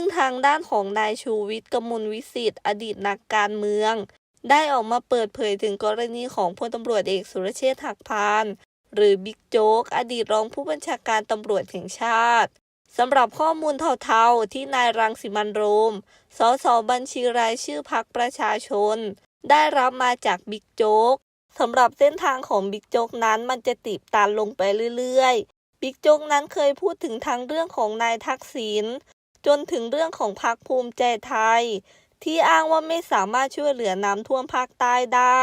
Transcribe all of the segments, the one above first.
ซึ่งทางด้านของนายชูวิทย์กมลวิสิทธิ์อดีตนักการเมือง ได้ออกมาเปิดเผยถึงกรณีของพลตำรวจเอกสุรเชษฐ์หักพานหรือบิ๊กโจ๊กอดีตรองผู้บัญชาการตำรวจแห่งชาติสำหรับข้อมูลเทาๆ ที่นายรังสิมันโรม สสบัญชีรายชื่อพักประชาชน ได้รับมาจากบิ๊กโจ๊กสำหรับเส้นทางของบิ๊กโจ๊กนั้นมันจะตีบตันลงไปเรื่อยๆ บิ๊กโจ๊กนั้นเคยพูดถึงทางเรื่องของนายทักษิณ จนถึงเรื่องของพรรคภูมิใจไทย ที่อ้างว่าไม่สามารถช่วยเหลือน้ำท่วมภาคใต้ได้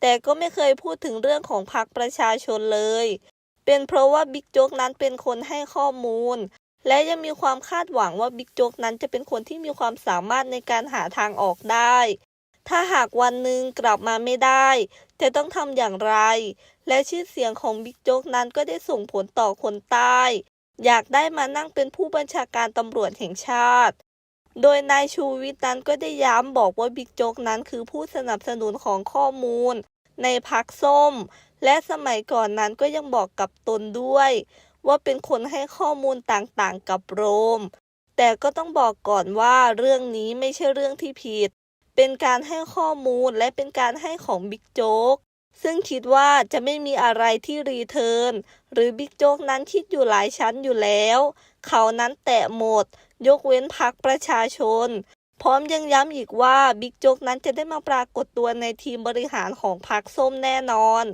แต่ก็ไม่เคยพูดถึงเรื่องของพรรคประชาชนเลย เป็นเพราะว่าบิ๊กโจ๊กนั้นเป็นคนให้ข้อมูล และยังมีความคาดหวังว่าบิ๊กโจ๊กนั้นจะเป็นคนที่มีความสามารถในการหาทางออกได้ ถ้าหากวันหนึ่งกลับมาไม่ได้ จะต้องทำอย่างไร และชื่อเสียงของบิ๊กโจ๊กนั้นก็ได้ส่งผลต่อคนใต้ อยากได้มานั่งเป็นผู้บัญชาการตำรวจแห่งชาติ โดยนายชูวิทย์นั้นก็ได้ย้ำบอกว่าบิ๊กโจ๊กนั้นคือผู้สนับสนุนของข้อมูล ในพักส้ม และสมัยก่อนนั้นก็ยังบอกกับตนด้วย ว่าเป็นคนให้ข้อมูลต่างๆกับโรม แต่ก็ต้องบอกก่อนว่าเรื่องนี้ไม่ใช่เรื่องที่ผิด เป็นการให้ข้อมูลและเป็นการให้ของบิ๊กโจ๊ก ซึ่งคิดว่าจะไม่มีอะไรที่รีเทิร์นหรือบิ๊กโจ๊กนั้นคิดอยู่หลายชั้นอยู่แล้ว เขานั้นแตะหมด ยกเว้นพักประชาชน พร้อมยังย้ำอีกว่าบิ๊กโจ๊กนั้นจะได้มาปรากฏตัวในทีมบริหารของพักส้มแน่นอน